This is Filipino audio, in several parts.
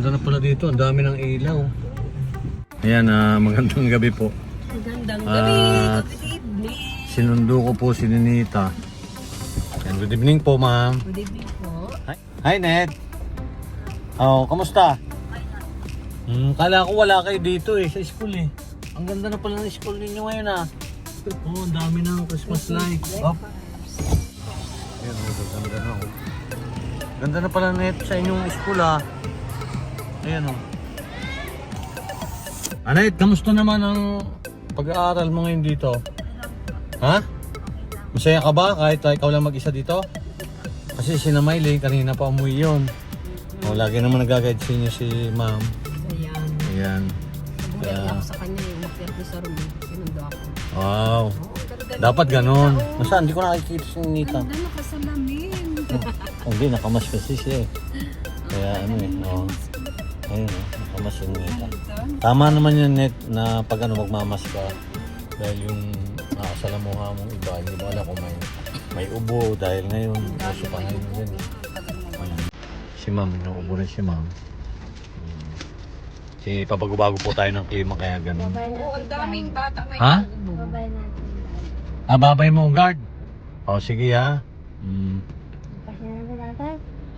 ganda na pala dito. Ang dami ng ilaw. Ayan, ah, magandang gabi po. Magandang gabi. Good evening. Sinundo ko po si Ninita. Ayan, good evening po, ma'am. Good evening po. Hi, Hi Ned. Oh, kamusta? Hmm, kala ko wala kayo dito eh, sa school eh. Ang ganda na pala ng school ninyo ngayon ah. Oh, ang dami ng Christmas lights. Oh. Ayan, ganda na oh. Ganda na pala net sa inyong school ah. Ayan oh. Anet, kamusta naman ang pag-aaral mo ngayon dito? Ha? Masaya ka ba kahit ikaw lang mag-isa dito? Kasi si na Miley, kanina pa umuwi yun. O, lagi naman nag-guide sa inyo si ma'am. Ayan. Ayan. Umakyat ako sa kanya eh. Umakyat ko sa room. eh. Sinundo ako. Wow. Dapat ganon. Nasaan? Hindi ko nakikita si Nita. Ganda nakasalamin. Oh, hindi, nakamas kasi siya eh. Kaya ano eh. Oh. Ayun oh, nakamas si Nita. Tama naman yun, Net, na pag ano, magmamas ka. Dahil yung nakasalamuha mong iba, hindi mo alam kung may, may ubo dahil ngayon, uso pa ngayon din. eh. Si ma'am, inuubo rin si ma'am. Si pabago-bago po tayo ng klima kaya ganun. Oo, ang daming bata may Ha? ubo. Ah, babay mo, guard. O, sige ha. Hmm.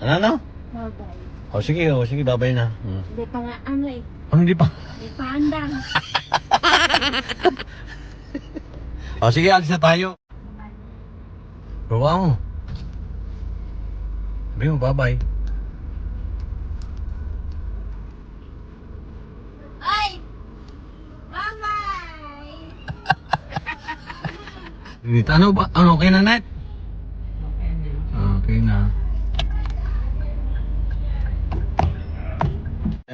Ano, ano? O, sige, o, sige, babay na. Hmm. Hindi pa nga ano eh. Oh, hindi pa. Hindi pa handang. O, sige, alis na tayo. Gawa mo. Sabi mo, bye-bye. Ano ba? Ano, okay na,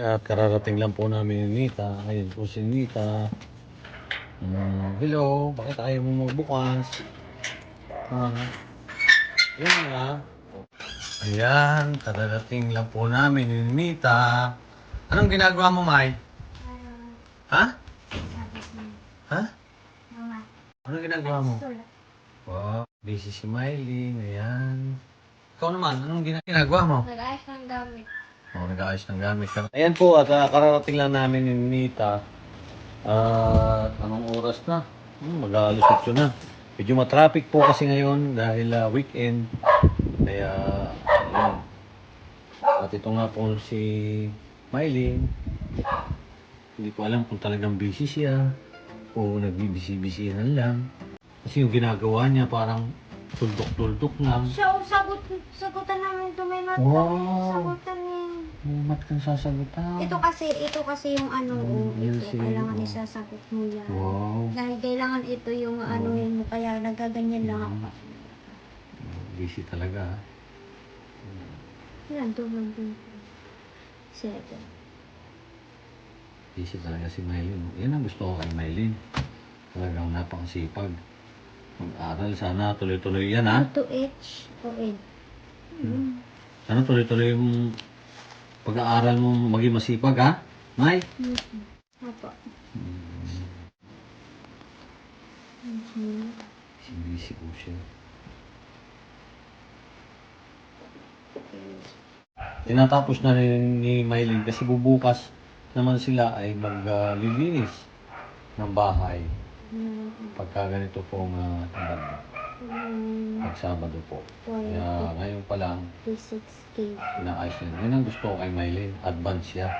At kararating lang po namin ni Nita. Ayun po si Nita. Mm, hello, bakit ayaw mo magbukas? Ah, yan nga. Ayan, kararating lang po namin ni Nita. Anong ginagawa mo, Mai? Ha? Ha? Anong ginagawa mo? Wow, busy si Miley. Ayan. Ikaw naman, anong gina- ginagawa mo? Nag-ayos ng gamit. Oh, nag-aayos ng gamit ka. Ayan po, at ah, kararating lang namin ni Nita. At anong oras na? Hmm, mag-aalos 8 na. Medyo matraffic po kasi ngayon dahil ah, weekend. Kaya, ayun. At ito nga po si Miley. Hindi ko alam kung talagang busy siya o nagbibisi-bisihan lang. Kasi yung ginagawa niya parang tuldok-tuldok lang. Siya, oh, sagot, sagutan namin ito may mata. Wow. Sagutan niya. May mat kang sasagutan. Ito kasi, ito kasi yung ano, oh, ito, si- kailangan oh. isasagot mo yan. Wow. Dahil kailangan ito yung ano yun mo, kaya nagaganyan lang ako. Busy talaga. ah. Yan, tulog din. Seven. Busy talaga si Mylene. Yan ang gusto ko kay Mylene. Talagang napakasipag. Mag-aral. Sana tuloy-tuloy yan ha. Ito H o N. Mm. Sana tuloy-tuloy yung pag-aaral mo maging masipag ha. May? Mm. Apo. Mhm. Busy po siya. Tinatapos na rin ni Mylene kasi bubukas naman sila ay maglilinis ng bahay. Pagka ganito pong uh, Mm. pag Sabado po. Kaya ngayon pa lang, 56K. inaayos na. Yun ang gusto ko kay Mylene. Advance siya.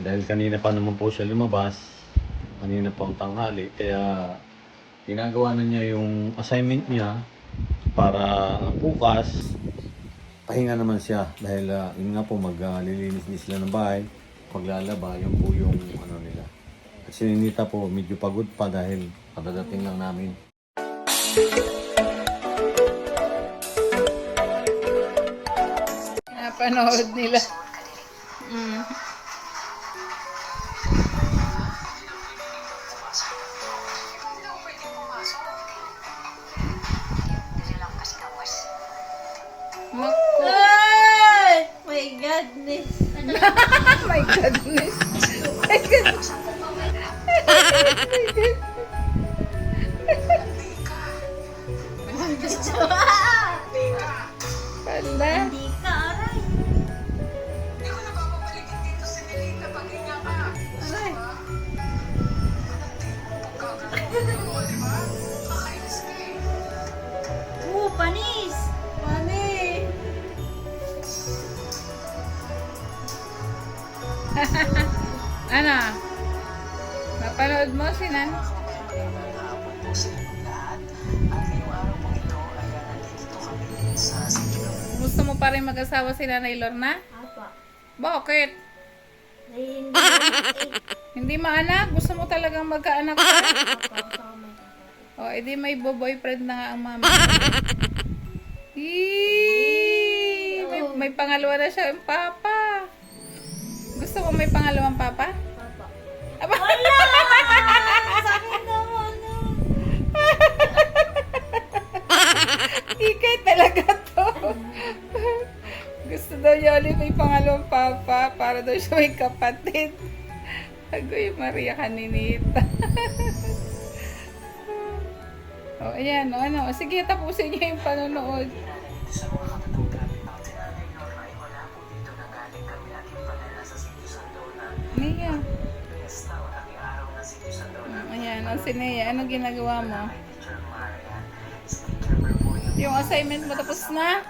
Dahil kanina pa naman po siya lumabas, kanina pa ang tanghali, kaya ginagawa na niya yung assignment niya para bukas pahinga naman siya dahil uh, yun nga po maglilinis din sila ng bahay paglalaba yun po yung ano nila at si Ninita po medyo pagod pa dahil kadadating lang namin Napanood nila. Mm. Napanood mo si Nan? Gusto mo pa rin mag-asawa si Nanay Lorna? Apa. Bakit? Ay, hindi. Hindi maanak? Gusto mo talagang magkaanak ka? O, edi may boyfriend na nga ang mama. Eee, may, may pangalawa na siya yung papa. Gusto mo may pangalawang papa? Aba, Sakit naman, ikay talaga to. Gusto daw ulit may pangalawang papa para daw siya may kapatid. Agoy, Maria Kaninita. o, ayan, o, ano. Sige, tapusin niyo yung panonood. Ayan, ang sineya. Anong ginagawa mo? Yung assignment mo tapos na?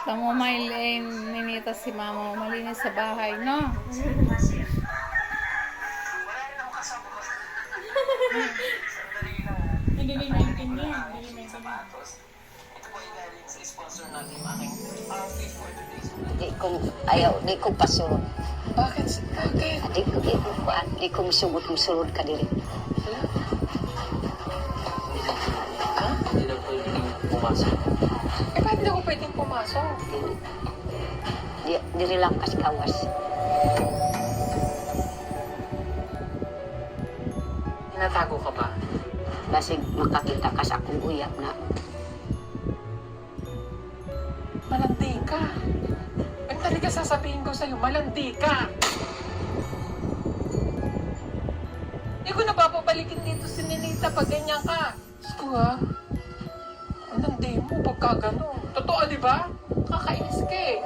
Tamo may ninita si mama. Malinis sa bahay, no? Hindi nila maintindihan. Hindi nila maintindihan. Di ko ayaw, di ko pasulod. Bakit? Bakit? Di ko di ko kuan, di ko musugot musulod ka diri. Eh, bakit hindi ako pwedeng pumasok? Di, diri lang kas kawas. Tinatago ka ba? Basig makakita ka sa akong uyab na malandi ka. Ang talaga sasabihin ko sa'yo, malandi ka. Hindi ko na papabalikin dito si Ninita pag ganyan ka. Sko ha? Anong day mo pagka? Totoo, di ba? Kakainis ka eh.